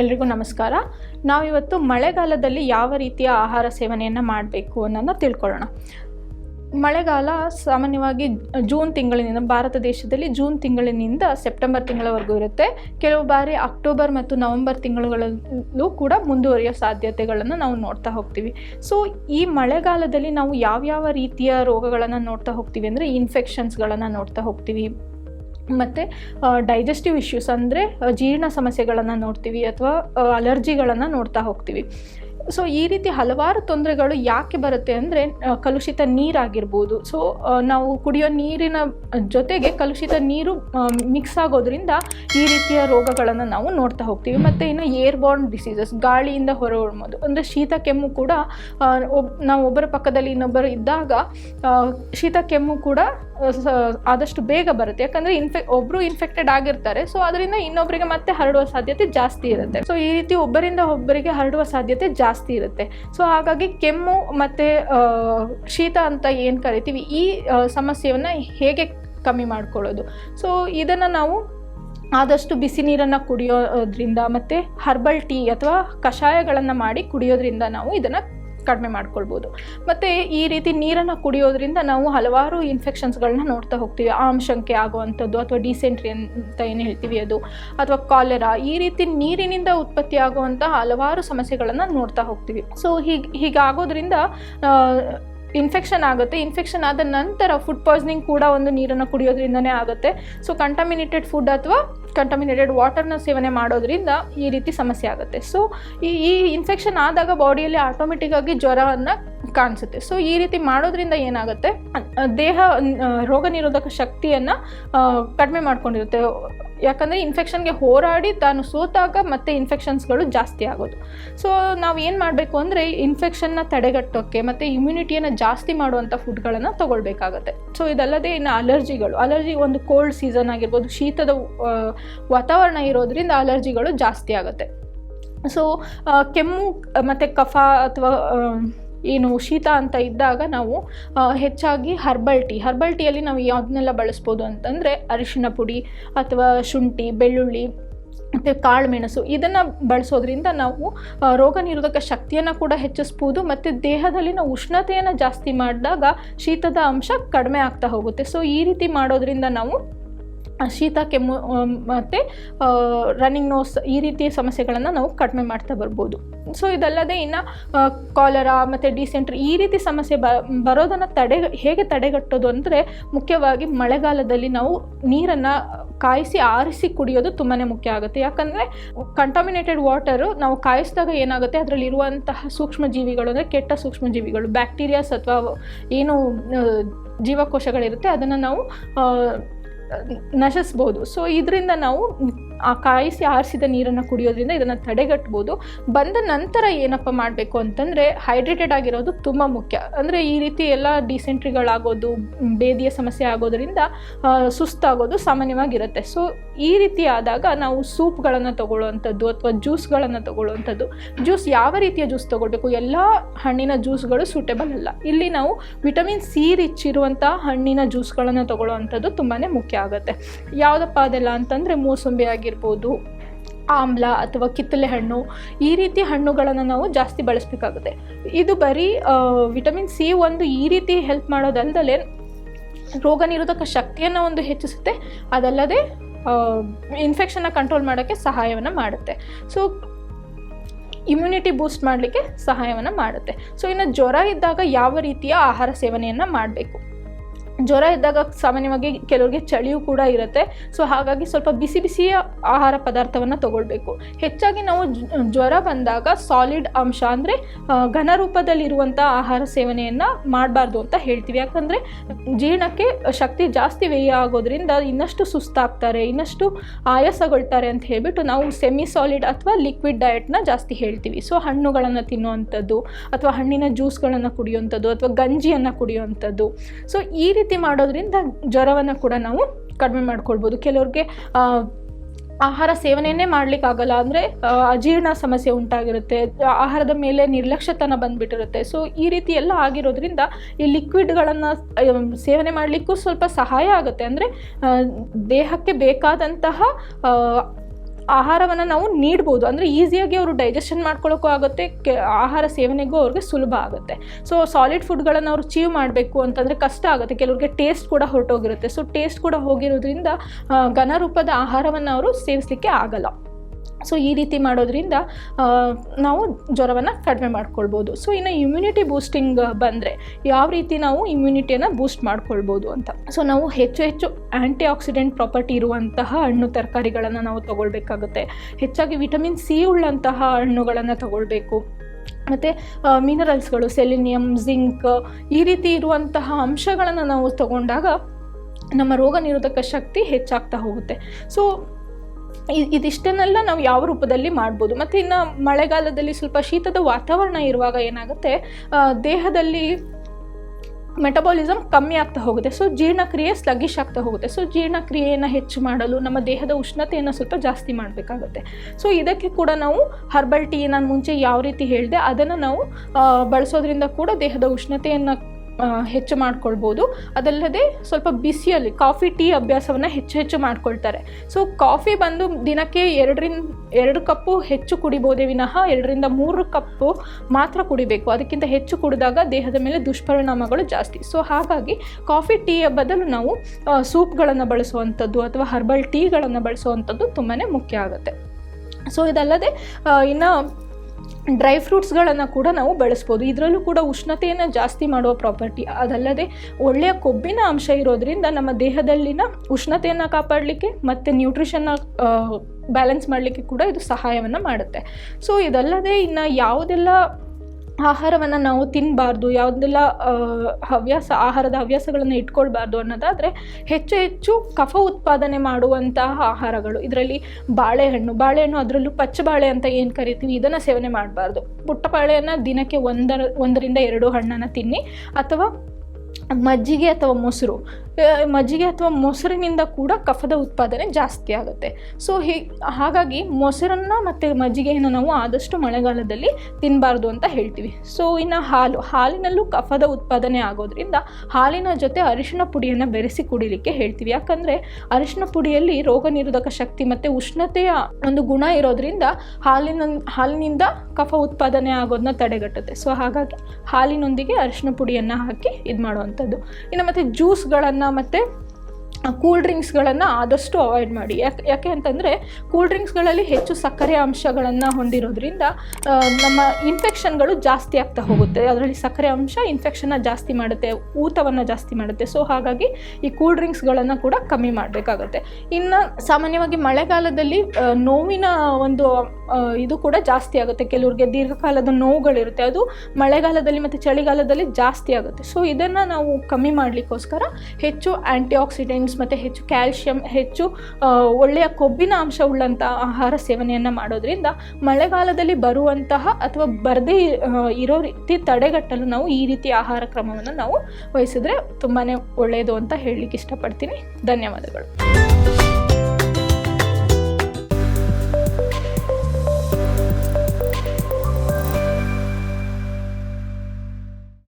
ಎಲ್ರಿಗೂ ನಮಸ್ಕಾರ. ನಾವಿವತ್ತು ಮಳೆಗಾಲದಲ್ಲಿ ಯಾವ ರೀತಿಯ ಆಹಾರ ಸೇವನೆಯನ್ನು ಮಾಡಬೇಕು ಅನ್ನೋದನ್ನ ತಿಳ್ಕೊಳ್ಳೋಣ. ಮಳೆಗಾಲ ಸಾಮಾನ್ಯವಾಗಿ ಜೂನ್ ತಿಂಗಳಿನಿಂದ ಭಾರತ ದೇಶದಲ್ಲಿ ಜೂನ್ ತಿಂಗಳಿನಿಂದ ಸೆಪ್ಟೆಂಬರ್ ತಿಂಗಳವರೆಗೂ ಇರುತ್ತೆ. ಕೆಲವು ಬಾರಿ ಅಕ್ಟೋಬರ್ ಮತ್ತು ನವೆಂಬರ್ ತಿಂಗಳುಗಳಲ್ಲೂ ಕೂಡ ಮುಂದುವರಿಯೋ ಸಾಧ್ಯತೆಗಳನ್ನು ನಾವು ನೋಡ್ತಾ ಹೋಗ್ತೀವಿ. ಸೊ, ಈ ಮಳೆಗಾಲದಲ್ಲಿ ನಾವು ಯಾವ್ಯಾವ ರೀತಿಯ ರೋಗಗಳನ್ನು ನೋಡ್ತಾ ಹೋಗ್ತೀವಿ ಅಂದರೆ ಇನ್ಫೆಕ್ಷನ್ಸ್ಗಳನ್ನು ನೋಡ್ತಾ ಹೋಗ್ತೀವಿ. ಮತ್ತು ಡೈಜೆಸ್ಟಿವ್ ಇಶ್ಯೂಸ್ ಅಂದರೆ ಜೀರ್ಣ ಸಮಸ್ಯೆಗಳನ್ನು ನೋಡ್ತೀವಿ ಅಥವಾ ಅಲರ್ಜಿಗಳನ್ನು ನೋಡ್ತಾ ಹೋಗ್ತೀವಿ. ಸೊ ಈ ರೀತಿ ಹಲವಾರು ತೊಂದರೆಗಳು ಯಾಕೆ ಬರುತ್ತೆ ಅಂದರೆ ಕಲುಷಿತ ನೀರಾಗಿರ್ಬೋದು. ಸೊ ನಾವು ಕುಡಿಯೋ ನೀರಿನ ಜೊತೆಗೆ ಕಲುಷಿತ ನೀರು ಮಿಕ್ಸ್ ಆಗೋದ್ರಿಂದ ಈ ರೀತಿಯ ರೋಗಗಳನ್ನು ನಾವು ನೋಡ್ತಾ ಹೋಗ್ತೀವಿ. ಮತ್ತು ಇನ್ನು ಏರ್ ಬಾರ್ನ್ ಡಿಸೀಸಸ್ ಗಾಳಿಯಿಂದ ಹೊರಹೊಮ್ಮೋದು. ಅಂದರೆ ಶೀತ ಕೆಮ್ಮು ಕೂಡ ಒಬ್, ನಾವು ಒಬ್ಬರ ಪಕ್ಕದಲ್ಲಿ ಇನ್ನೊಬ್ಬರು ಇದ್ದಾಗ ಶೀತ ಕೆಮ್ಮು ಕೂಡ ಆದಷ್ಟು ಬೇಗ ಬರುತ್ತೆ. ಯಾಕಂದರೆ ಇನ್ಫೆ ಒಬ್ಬರು ಇನ್ಫೆಕ್ಟೆಡ್ ಆಗಿರ್ತಾರೆ. ಸೊ ಅದರಿಂದ ಇನ್ನೊಬ್ಬರಿಗೆ ಮತ್ತೆ ಹರಡುವ ಸಾಧ್ಯತೆ ಜಾಸ್ತಿ ಇರುತ್ತೆ. ಸೊ ಈ ರೀತಿ ಒಬ್ಬರಿಂದ ಒಬ್ಬರಿಗೆ ಹರಡುವ ಸಾಧ್ಯತೆ ಜಾಸ್ತಿ ಇರುತ್ತೆ. ಸೊ ಹಾಗಾಗಿ ಕೆಮ್ಮು ಮತ್ತು ಶೀತ ಅಂತ ಏನು ಕರಿತೀವಿ, ಈ ಸಮಸ್ಯೆಯನ್ನು ಹೇಗೆ ಕಮ್ಮಿ ಮಾಡ್ಕೊಳ್ಳೋದು? ಸೊ ಇದನ್ನು ನಾವು ಆದಷ್ಟು ಬಿಸಿ ನೀರನ್ನು ಕುಡಿಯೋದ್ರಿಂದ ಮತ್ತು ಹರ್ಬಲ್ ಟೀ ಅಥವಾ ಕಷಾಯಗಳನ್ನು ಮಾಡಿ ಕುಡಿಯೋದ್ರಿಂದ ನಾವು ಇದನ್ನು ಕಡಿಮೆ ಮಾಡ್ಕೊಳ್ಬೋದು. ಮತ್ತು ಈ ರೀತಿ ನೀರನ್ನು ಕುಡಿಯೋದ್ರಿಂದ ನಾವು ಹಲವಾರು ಇನ್ಫೆಕ್ಷನ್ಸ್ಗಳನ್ನ ನೋಡ್ತಾ ಹೋಗ್ತೀವಿ. ಆಮಶಂಕೆ ಆಗುವಂಥದ್ದು ಅಥವಾ ಡಿಸೆಂಟ್ರಿ ಅಂತ ಏನು ಹೇಳ್ತೀವಿ ಅದು, ಅಥವಾ ಕಾಲೆರಾ ಈ ರೀತಿ ನೀರಿನಿಂದ ಉತ್ಪತ್ತಿ ಆಗುವಂಥ ಹಲವಾರು ಸಮಸ್ಯೆಗಳನ್ನು ನೋಡ್ತಾ ಹೋಗ್ತೀವಿ. ಸೊ ಹೀಗೆ, ಹೀಗಾಗೋದ್ರಿಂದ ಇನ್ಫೆಕ್ಷನ್ ಆಗುತ್ತೆ. ಇನ್ಫೆಕ್ಷನ್ ಆದ ನಂತರ ಫುಡ್ ಪಾಯ್ಸನಿಂಗ್ ಕೂಡ ಒಂದು ನೀರನ್ನು ಕುಡಿಯೋದ್ರಿಂದನೇ ಆಗುತ್ತೆ. ಸೊ ಕಂಟಮಿನೇಟೆಡ್ ಫುಡ್ ಅಥವಾ ಕಂಟಮಿನೇಟೆಡ್ ವಾಟರ್ನ ಸೇವನೆ ಮಾಡೋದ್ರಿಂದ ಈ ರೀತಿ ಸಮಸ್ಯೆ ಆಗುತ್ತೆ. ಸೊ ಈ ಈ ಇನ್ಫೆಕ್ಷನ್ ಆದಾಗ ಬಾಡಿಯಲ್ಲಿ ಆಟೋಮೆಟಿಕ್ಕಾಗಿ ಜ್ವರವನ್ನು ಕಾಣಿಸುತ್ತೆ. ಸೊ ಈ ರೀತಿ ಮಾಡೋದ್ರಿಂದ ಏನಾಗುತ್ತೆ? ದೇಹ ರೋಗ ನಿರೋಧಕ ಶಕ್ತಿಯನ್ನು ಕಡಿಮೆ ಮಾಡ್ಕೊಂಡಿರುತ್ತೆ. ಯಾಕಂದರೆ ಇನ್ಫೆಕ್ಷನ್ಗೆ ಹೋರಾಡಿ ತಾನು ಸೋತಾಗ ಮತ್ತೆ ಇನ್ಫೆಕ್ಷನ್ಸ್ಗಳು ಜಾಸ್ತಿ ಆಗೋದು. ಸೊ ನಾವು ಏನು ಮಾಡಬೇಕು ಅಂದರೆ ಇನ್ಫೆಕ್ಷನ್ನ ತಡೆಗಟ್ಟೋಕ್ಕೆ ಮತ್ತು ಇಮ್ಯುನಿಟಿಯನ್ನು ಜಾಸ್ತಿ ಮಾಡುವಂಥ ಫುಡ್ಗಳನ್ನು ತೊಗೊಳ್ಬೇಕಾಗತ್ತೆ. ಸೊ ಇದಲ್ಲದೆ ಇನ್ನು ಅಲರ್ಜಿಗಳು ಅಲರ್ಜಿ ಒಂದು ಕೋಲ್ಡ್ ಸೀಸನ್ ಆಗಿರ್ಬೋದು, ಶೀತದ ವಾತಾವರಣ ಇರೋದ್ರಿಂದ ಅಲರ್ಜಿಗಳು ಜಾಸ್ತಿ ಆಗುತ್ತೆ. ಸೊ ಕೆಮ್ಮು, ಮತ್ತು ಕಫ ಅಥವಾ ಏನು ಶೀತ ಅಂತ ಇದ್ದಾಗ ನಾವು ಹೆಚ್ಚಾಗಿ ಹರ್ಬಲ್ ಟೀ ಹರ್ಬಲ್ ಟೀಯಲ್ಲಿ ನಾವು ಯಾವುದನ್ನೆಲ್ಲ ಬಳಸ್ಬೋದು ಅಂತಂದರೆ ಅರಿಶಿನ ಪುಡಿ ಅಥವಾ ಶುಂಠಿ, ಬೆಳ್ಳುಳ್ಳಿ, ಮತ್ತು ಕಾಳುಮೆಣಸು ಇದನ್ನು ಬಳಸೋದ್ರಿಂದ ನಾವು ರೋಗ ನಿರೋಧಕ ಶಕ್ತಿಯನ್ನು ಕೂಡ ಹೆಚ್ಚಿಸ್ಬೋದು ಮತ್ತು ದೇಹದಲ್ಲಿನ ಉಷ್ಣತೆಯನ್ನು ಜಾಸ್ತಿ ಮಾಡಿದಾಗ ಶೀತದ ಅಂಶ ಕಡಿಮೆ ಆಗ್ತಾ ಹೋಗುತ್ತೆ. ಸೊ ಈ ರೀತಿ ಮಾಡೋದ್ರಿಂದ ನಾವು ಶೀತ ಕೆಮ್ಮು ಮತ್ತು ರನ್ನಿಂಗ್ ನೋಸ್ ಈ ರೀತಿಯ ಸಮಸ್ಯೆಗಳನ್ನು ನಾವು ಕಡಿಮೆ ಮಾಡ್ತಾ ಬರ್ಬೋದು. ಸೊ ಇದಲ್ಲದೆ ಇನ್ನು ಕಾಲರಾ ಮತ್ತು ಡಿಸೆಂಟ್ರಿ ಈ ರೀತಿ ಸಮಸ್ಯೆ ಬ, ಬರೋದನ್ನು ತಡೆ, ಹೇಗೆ ತಡೆಗಟ್ಟೋದು ಅಂದರೆ ಮುಖ್ಯವಾಗಿ ಮಳೆಗಾಲದಲ್ಲಿ ನಾವು ನೀರನ್ನು ಕಾಯಿಸಿ ಆರಿಸಿ ಕುಡಿಯೋದು ತುಂಬಾ ಮುಖ್ಯ ಆಗುತ್ತೆ. ಯಾಕಂದರೆ ಕಂಟಾಮಿನೇಟೆಡ್ ವಾಟರು ನಾವು ಕಾಯಿಸಿದಾಗ ಏನಾಗುತ್ತೆ? ಅದರಲ್ಲಿ ಇರುವಂತಹ ಸೂಕ್ಷ್ಮ ಜೀವಿಗಳು ಅಂದರೆ ಕೆಟ್ಟ ಸೂಕ್ಷ್ಮ ಜೀವಿಗಳು ಬ್ಯಾಕ್ಟೀರಿಯಾಸ್ ಅಥವಾ ಏನು ಜೀವಕೋಶಗಳಿರುತ್ತೆ, ಅದನ್ನು ನಾವು ನಶಿಸ್ಬೋದು. ಸೊ ಇದರಿಂದ ನಾವು ಆ ಕಾಯಿಸಿ ಆರಿಸಿದ ನೀರನ್ನು ಕುಡಿಯೋದ್ರಿಂದ ಇದನ್ನು ತಡೆಗಟ್ಬೋದು. ಬಂದ ನಂತರ ಏನಪ್ಪ ಮಾಡಬೇಕು ಅಂತಂದರೆ ಹೈಡ್ರೇಟೆಡ್ ಆಗಿರೋದು ತುಂಬ ಮುಖ್ಯ. ಅಂದರೆ ಈ ರೀತಿ ಎಲ್ಲ ಡಿಸೆಂಟ್ರಿಗಳಾಗೋದು, ಬೇದಿಯ ಸಮಸ್ಯೆ ಆಗೋದ್ರಿಂದ ಸುಸ್ತಾಗೋದು ಸಾಮಾನ್ಯವಾಗಿರುತ್ತೆ. ಸೊ ಈ ರೀತಿ ಆದಾಗ ನಾವು ಸೂಪ್ಗಳನ್ನು ತಗೊಳ್ಳುವಂಥದ್ದು ಅಥವಾ ಜ್ಯೂಸ್ಗಳನ್ನು ತಗೊಳ್ಳುವಂಥದ್ದು. ಜ್ಯೂಸ್ ಯಾವ ರೀತಿಯ ಜ್ಯೂಸ್ ತಗೊಳ್ಬೇಕು? ಎಲ್ಲ ಹಣ್ಣಿನ ಜ್ಯೂಸ್ಗಳು ಸೂಟೇಬಲ್ ಅಲ್ಲ. ಇಲ್ಲಿ ನಾವು ವಿಟಮಿನ್ ಸಿ ರಿಚ್ ಇರುವಂಥ ಹಣ್ಣಿನ ಜ್ಯೂಸ್ಗಳನ್ನು ತಗೊಳ್ಳುವಂಥದ್ದು ತುಂಬಾ ಮುಖ್ಯ ಆಗುತ್ತೆ. ಯಾವುದಪ್ಪ ಅದೆಲ್ಲ ಅಂತಂದರೆ ಮೂಸಂಬಿ ಆಗಿರ್ಬೋದು, ಆಮ್ಲ ಅಥವಾ ಕಿತ್ತಲೆ ಹಣ್ಣು, ಈ ರೀತಿ ಹಣ್ಣುಗಳನ್ನು ನಾವು ಜಾಸ್ತಿ ಬಳಸಬೇಕಾಗುತ್ತೆ. ಇದು ಬರೀ ವಿಟಮಿನ್ ಸಿ ಒಂದು ಈ ರೀತಿ ಹೆಲ್ಪ್ ಮಾಡೋದಲ್ದಲೇ ರೋಗ ನಿರೋಧಕ ಶಕ್ತಿಯನ್ನು ಒಂದು ಹೆಚ್ಚಿಸುತ್ತೆ. ಅದಲ್ಲದೆ ಇನ್ಫೆಕ್ಷನ್ನ ಕಂಟ್ರೋಲ್ ಮಾಡೋಕ್ಕೆ ಸಹಾಯವನ್ನು ಮಾಡುತ್ತೆ. ಸೊ ಇಮ್ಯುನಿಟಿ ಬೂಸ್ಟ್ ಮಾಡಲಿಕ್ಕೆ ಸಹಾಯವನ್ನು ಮಾಡುತ್ತೆ. ಸೊ ಇನ್ನು ಜ್ವರ ಇದ್ದಾಗ ಯಾವ ರೀತಿಯ ಆಹಾರ ಸೇವನೆಯನ್ನು ಮಾಡಬೇಕು? ಜ್ವರ ಇದ್ದಾಗ ಸಾಮಾನ್ಯವಾಗಿ ಕೆಲವರಿಗೆ ಚಳಿಯೂ ಕೂಡ ಇರುತ್ತೆ. ಸೊ ಹಾಗಾಗಿ ಸ್ವಲ್ಪ ಬಿಸಿ ಬಿಸಿಯ ಆಹಾರ ಪದಾರ್ಥವನ್ನು ತಗೊಳ್ಬೇಕು. ಹೆಚ್ಚಾಗಿ ನಾವು ಜ್ವರ ಬಂದಾಗ ಸಾಲಿಡ್ ಅಂಶ ಅಂದರೆ ಘನ ರೂಪದಲ್ಲಿರುವಂಥ ಆಹಾರ ಸೇವನೆಯನ್ನು ಮಾಡಬಾರ್ದು ಅಂತ ಹೇಳ್ತೀವಿ. ಯಾಕಂದರೆ ಜೀರ್ಣಕ್ಕೆ ಶಕ್ತಿ ಜಾಸ್ತಿ ವ್ಯಯ ಆಗೋದ್ರಿಂದ ಇನ್ನಷ್ಟು ಸುಸ್ತಾಗ್ತಾರೆ, ಇನ್ನಷ್ಟು ಆಯಾಸಗೊಳ್ತಾರೆ ಅಂತ ಹೇಳ್ಬಿಟ್ಟು ನಾವು ಸೆಮಿ ಸಾಲಿಡ್ ಅಥವಾ ಲಿಕ್ವಿಡ್ ಡಯಟ್ನ ಜಾಸ್ತಿ ಹೇಳ್ತೀವಿ. ಸೊ ಹಣ್ಣುಗಳನ್ನು ತಿನ್ನುವಂಥದ್ದು ಅಥವಾ ಹಣ್ಣಿನ ಜ್ಯೂಸ್ಗಳನ್ನು ಕುಡಿಯುವಂಥದ್ದು ಅಥವಾ ಗಂಜಿಯನ್ನು ಕುಡಿಯುವಂಥದ್ದು. ಸೊ ಈ ರೀತಿ ಮಾಡೋದ್ರಿಂದ ಜ್ವರವನ್ನು ಕೂಡ ನಾವು ಕಡಿಮೆ ಮಾಡ್ಕೊಳ್ಬೋದು. ಕೆಲವ್ರಿಗೆ ಆಹಾರ ಸೇವನೆಯೇ ಮಾಡಲಿಕ್ಕಾಗಲ್ಲ ಅಂದರೆ ಅಜೀರ್ಣ ಸಮಸ್ಯೆ ಉಂಟಾಗಿರುತ್ತೆ, ಆಹಾರದ ಮೇಲೆ ನಿರ್ಲಕ್ಷ್ಯತನ ಬಂದುಬಿಟ್ಟಿರುತ್ತೆ. ಸೊ ಈ ರೀತಿ ಎಲ್ಲ ಆಗಿರೋದ್ರಿಂದ ಈ ಲಿಕ್ವಿಡ್ಗಳನ್ನು ಸೇವನೆ ಮಾಡಲಿಕ್ಕೂ ಸ್ವಲ್ಪ ಸಹಾಯ ಆಗುತ್ತೆ. ಅಂದರೆ ದೇಹಕ್ಕೆ ಬೇಕಾದಂತಹ ಆಹಾರವನ್ನು ನಾವು ನೀಡ್ಬೋದು. ಅಂದರೆ ಈಸಿಯಾಗಿ ಅವರು ಡೈಜೆಷನ್ ಮಾಡ್ಕೊಳ್ಳೋಕ್ಕೂ ಆಗುತ್ತೆ, ಕೆ, ಆಹಾರ ಸೇವನೆಗೂ ಅವ್ರಿಗೆ ಸುಲಭ ಆಗುತ್ತೆ. ಸೊ ಸಾಲಿಡ್ ಫುಡ್ಗಳನ್ನು ಅವರು ಚೀವ್ ಮಾಡಬೇಕು ಅಂತಂದರೆ ಕಷ್ಟ ಆಗುತ್ತೆ. ಕೆಲವ್ರಿಗೆ ಟೇಸ್ಟ್ ಕೂಡ ಹೊರಟೋಗಿರುತ್ತೆ. ಸೊ ಟೇಸ್ಟ್ ಕೂಡ ಹೋಗಿರೋದ್ರಿಂದ ಘನರೂಪದ ಆಹಾರವನ್ನು ಅವರು ಸೇವಿಸಲಿಕ್ಕೆ ಆಗಲ್ಲ. ಸೊ ಈ ರೀತಿ ಮಾಡೋದ್ರಿಂದ ನಾವು ಜ್ವರವನ್ನು ಕಡಿಮೆ ಮಾಡ್ಕೊಳ್ಬೋದು. ಸೊ ಇನ್ನು ಇಮ್ಯುನಿಟಿ ಬೂಸ್ಟಿಂಗ್ ಬಂದರೆ ಯಾವ ರೀತಿ ನಾವು ಇಮ್ಯುನಿಟಿಯನ್ನು ಬೂಸ್ಟ್ ಮಾಡ್ಕೊಳ್ಬೋದು ಅಂತ. ಸೊ ನಾವು ಹೆಚ್ಚು ಹೆಚ್ಚು ಆ್ಯಂಟಿ ಆಕ್ಸಿಡೆಂಟ್ ಪ್ರಾಪರ್ಟಿ ಇರುವಂತಹ ಹಣ್ಣು ತರಕಾರಿಗಳನ್ನು ನಾವು ತಗೊಳ್ಬೇಕಾಗುತ್ತೆ. ಹೆಚ್ಚಾಗಿ ವಿಟಮಿನ್ ಸಿ ಉಳ್ಳಂತಹ ಹಣ್ಣುಗಳನ್ನು ತಗೊಳ್ಬೇಕು. ಮತ್ತು ಮಿನರಲ್ಸ್ಗಳು ಸೆಲಿನಿಯಂ ಜಿಂಕ್ ಈ ರೀತಿ ಇರುವಂತಹ ಅಂಶಗಳನ್ನು ನಾವು ತಗೊಂಡಾಗ ನಮ್ಮ ರೋಗ ನಿರೋಧಕ ಶಕ್ತಿ ಹೆಚ್ಚಾಗ್ತಾ ಹೋಗುತ್ತೆ. ಸೊ ಇದಿಷ್ಟನ್ನೆಲ್ಲ ನಾವು ಯಾವ ರೂಪದಲ್ಲಿ ಮಾಡ್ಬೋದು? ಮತ್ತು ಇನ್ನು ಮಳೆಗಾಲದಲ್ಲಿ ಸ್ವಲ್ಪ ಶೀತದ ವಾತಾವರಣ ಇರುವಾಗ ಏನಾಗುತ್ತೆ ದೇಹದಲ್ಲಿ ಮೆಟಬಾಲಿಸಮ್ ಕಮ್ಮಿ ಆಗ್ತಾ ಹೋಗುತ್ತೆ. ಸೊ ಜೀರ್ಣಕ್ರಿಯೆ ಸ್ಲಗಿಶ್ ಆಗ್ತಾ ಹೋಗುತ್ತೆ. ಸೊ ಜೀರ್ಣಕ್ರಿಯೆಯನ್ನು ಹೆಚ್ಚು ಮಾಡಲು, ನಮ್ಮ ದೇಹದ ಉಷ್ಣತೆಯನ್ನು ಸ್ವಲ್ಪ ಜಾಸ್ತಿ ಮಾಡಬೇಕಾಗುತ್ತೆ. ಸೊ ಇದಕ್ಕೆ ಕೂಡ ನಾವು ಹರ್ಬಲ್ ಟೀ ನಾನು ಮುಂಚೆ ಯಾವ ರೀತಿ ಹೇಳಿದೆ, ಅದನ್ನು ನಾವು ಬಳಸೋದ್ರಿಂದ ಕೂಡ ದೇಹದ ಉಷ್ಣತೆಯನ್ನು ಹೆಚ್ಚು ಮಾಡ್ಕೊಳ್ಬೋದು. ಅದಲ್ಲದೆ ಸ್ವಲ್ಪ ಬಿಸಿಯಲ್ಲಿ ಕಾಫಿ, ಟೀ ಅಭ್ಯಾಸವನ್ನು ಹೆಚ್ಚು ಹೆಚ್ಚು ಮಾಡ್ಕೊಳ್ತಾರೆ. ಸೊ ಕಾಫಿ ಬಂದು ದಿನಕ್ಕೆ ಎರಡರಿಂದ, ಎರಡು ಕಪ್ಪು ಹೆಚ್ಚು ಕುಡಿಬೋದೇ ವಿನಃ ಎರಡರಿಂದ ಮೂರು ಕಪ್ಪು ಮಾತ್ರ ಕುಡಿಬೇಕು. ಅದಕ್ಕಿಂತ ಹೆಚ್ಚು ಕುಡಿದಾಗ ದೇಹದ ಮೇಲೆ ದುಷ್ಪರಿಣಾಮಗಳು ಜಾಸ್ತಿ. ಸೊ ಹಾಗಾಗಿ ಕಾಫಿ ಟೀಯ ಬದಲು ನಾವು ಸೂಪ್ಗಳನ್ನು ಬಳಸುವಂಥದ್ದು ಅಥವಾ ಹರ್ಬಲ್ ಟೀಗಳನ್ನು ಬಳಸುವಂಥದ್ದು ತುಂಬಾ ಮುಖ್ಯ ಆಗುತ್ತೆ. ಸೊ ಇದಲ್ಲದೆ ಇನ್ನು ಡ್ರೈ ಫ್ರೂಟ್ಸ್ಗಳನ್ನು ಕೂಡ ನಾವು ಬಳಸ್ಬೋದು. ಇದರಲ್ಲೂ ಕೂಡ ಉಷ್ಣತೆಯನ್ನು ಜಾಸ್ತಿ ಮಾಡುವ ಪ್ರಾಪರ್ಟಿ. ಅದಲ್ಲದೆ ಒಳ್ಳೆಯ ಕೊಬ್ಬಿನ ಅಂಶ ಇರೋದ್ರಿಂದ ನಮ್ಮ ದೇಹದಲ್ಲಿನ ಉಷ್ಣತೆಯನ್ನು ಕಾಪಾಡಲಿಕ್ಕೆ ಮತ್ತು ನ್ಯೂಟ್ರಿಷನ್ನ ಬ್ಯಾಲೆನ್ಸ್ ಮಾಡಲಿಕ್ಕೆ ಕೂಡ ಇದು ಸಹಾಯವನ್ನು ಮಾಡುತ್ತೆ. ಸೊ ಇದಲ್ಲದೆ ಇನ್ನು ಯಾವುದೆಲ್ಲ ಆಹಾರವನ್ನು ನಾವು ತಿನ್ನಬಾರ್ದು ಯಾವುದೆಲ್ಲ ಹವ್ಯಾಸ, ಆಹಾರದ ಹವ್ಯಾಸಗಳನ್ನು ಇಟ್ಕೊಳ್ಬಾರ್ದು ಅನ್ನೋದಾದರೆ ಹೆಚ್ಚು ಹೆಚ್ಚು ಕಫ ಉತ್ಪಾದನೆ ಮಾಡುವಂತಹ ಆಹಾರಗಳು. ಇದರಲ್ಲಿ ಬಾಳೆಹಣ್ಣು ಬಾಳೆಹಣ್ಣು ಅದರಲ್ಲೂ ಪಚ್ಚ ಬಾಳೆ ಅಂತ ಏನು ಕರಿತೀವಿ, ಇದನ್ನು ಸೇವನೆ ಮಾಡಬಾರ್ದು. ಪುಟ್ಟ ಬಾಳೆಯನ್ನು ದಿನಕ್ಕೆ ಒಂದರ, ಒಂದರಿಂದ ಎರಡು ಹಣ್ಣನ್ನು ತಿನ್ನಿ, ಅಥವಾ ಮಜ್ಜಿಗೆ ಅಥವಾ ಮೊಸರು ಮಜ್ಜಿಗೆ ಅಥವಾ ಮೊಸರಿನಿಂದ ಕೂಡ ಕಫದ ಉತ್ಪಾದನೆ ಜಾಸ್ತಿ ಆಗುತ್ತೆ. ಸೊ ಹೀ, ಹಾಗಾಗಿ ಮೊಸರನ್ನು ಮತ್ತು ಮಜ್ಜಿಗೆಯನ್ನು ನಾವು ಆದಷ್ಟು ಮಳೆಗಾಲದಲ್ಲಿ ತಿನ್ನಬಾರ್ದು ಅಂತ ಹೇಳ್ತೀವಿ. ಸೊ ಇನ್ನು ಹಾಲು, ಹಾಲಿನಲ್ಲೂ ಕಫದ ಉತ್ಪಾದನೆ ಆಗೋದ್ರಿಂದ ಹಾಲಿನ ಜೊತೆ ಅರಿಶಿನ ಪುಡಿಯನ್ನು ಬೆರೆಸಿ ಕುಡಿಲಿಕ್ಕೆ ಹೇಳ್ತೀವಿ. ಯಾಕಂದರೆ ಅರಿಶಿನ ಪುಡಿಯಲ್ಲಿ ರೋಗ ನಿರೋಧಕ ಶಕ್ತಿ ಮತ್ತು ಉಷ್ಣತೆಯ ಒಂದು ಗುಣ ಇರೋದ್ರಿಂದ ಹಾಲಿನ, ಹಾಲಿನಿಂದ ಕಫ ಉತ್ಪಾದನೆ ಆಗೋದನ್ನ ತಡೆಗಟ್ಟುತ್ತೆ. ಸೊ ಹಾಗಾಗಿ ಹಾಲಿನೊಂದಿಗೆ ಅರಿಶಿನ ಪುಡಿಯನ್ನು ಹಾಕಿ ಇದು ಮಾಡುವಂಥದ್ದು ಇನ್ನು ಮತ್ತು ಜ್ಯೂಸ್ಗಳನ್ನು ಮತ್ತು ಕೂಲ್ ಡ್ರಿಂಕ್ಸ್ಗಳನ್ನು ಆದಷ್ಟು ಅವಾಯ್ಡ್ ಮಾಡಿ. ಯಾಕೆ ಯಾಕೆ ಅಂತಂದರೆ ಕೂಲ್ ಡ್ರಿಂಕ್ಸ್ಗಳಲ್ಲಿ ಹೆಚ್ಚು ಸಕ್ಕರೆ ಅಂಶಗಳನ್ನು ಹೊಂದಿರೋದ್ರಿಂದ ನಮ್ಮ ಇನ್ಫೆಕ್ಷನ್ಗಳು ಜಾಸ್ತಿ ಆಗ್ತಾ ಹೋಗುತ್ತೆ. ಅದರಲ್ಲಿ ಸಕ್ಕರೆ ಅಂಶ ಇನ್ಫೆಕ್ಷನ್ನ ಜಾಸ್ತಿ ಮಾಡುತ್ತೆ, ಊತವನ್ನು ಜಾಸ್ತಿ ಮಾಡುತ್ತೆ. ಸೊ ಹಾಗಾಗಿ ಈ ಕೂಲ್ ಡ್ರಿಂಕ್ಸ್ಗಳನ್ನು ಕೂಡ ಕಮ್ಮಿ ಮಾಡಬೇಕಾಗುತ್ತೆ. ಇನ್ನು ಸಾಮಾನ್ಯವಾಗಿ ಮಳೆಗಾಲದಲ್ಲಿ ನೋವಿನ ಒಂದು ಇದು ಕೂಡ ಜಾಸ್ತಿ ಆಗುತ್ತೆ. ಕೆಲವ್ರಿಗೆ ದೀರ್ಘಕಾಲದ ನೋವುಗಳಿರುತ್ತೆ. ಅದು ಮಳೆಗಾಲದಲ್ಲಿ ಮತ್ತು ಚಳಿಗಾಲದಲ್ಲಿ ಜಾಸ್ತಿ ಆಗುತ್ತೆ. ಸೊ ಇದನ್ನು ನಾವು ಕಮ್ಮಿ ಮಾಡಲಿಕ್ಕೋಸ್ಕರ ಹೆಚ್ಚು ಆ್ಯಂಟಿ ಆಕ್ಸಿಡೆಂಟ್ಸ್ ಮತ್ತು ಹೆಚ್ಚು ಕ್ಯಾಲ್ಶಿಯಂ ಹೆಚ್ಚು ಒಳ್ಳೆಯ ಕೊಬ್ಬಿನ ಅಂಶ ಉಳ್ಳಂಥ ಆಹಾರ ಸೇವನೆಯನ್ನು ಮಾಡೋದ್ರಿಂದ ಮಳೆಗಾಲದಲ್ಲಿ ಬರುವಂತಹ ಅಥವಾ ಬರದೇ ಇರೋ ರೀತಿ ತಡೆಗಟ್ಟಲು ನಾವು ಈ ರೀತಿ ಆಹಾರ ಕ್ರಮವನ್ನು ನಾವು ವಹಿಸಿದ್ರೆ ತುಂಬಾ ಒಳ್ಳೆಯದು ಅಂತ ಹೇಳಲಿಕ್ಕೆ ಇಷ್ಟಪಡ್ತೀನಿ. ಧನ್ಯವಾದಗಳು.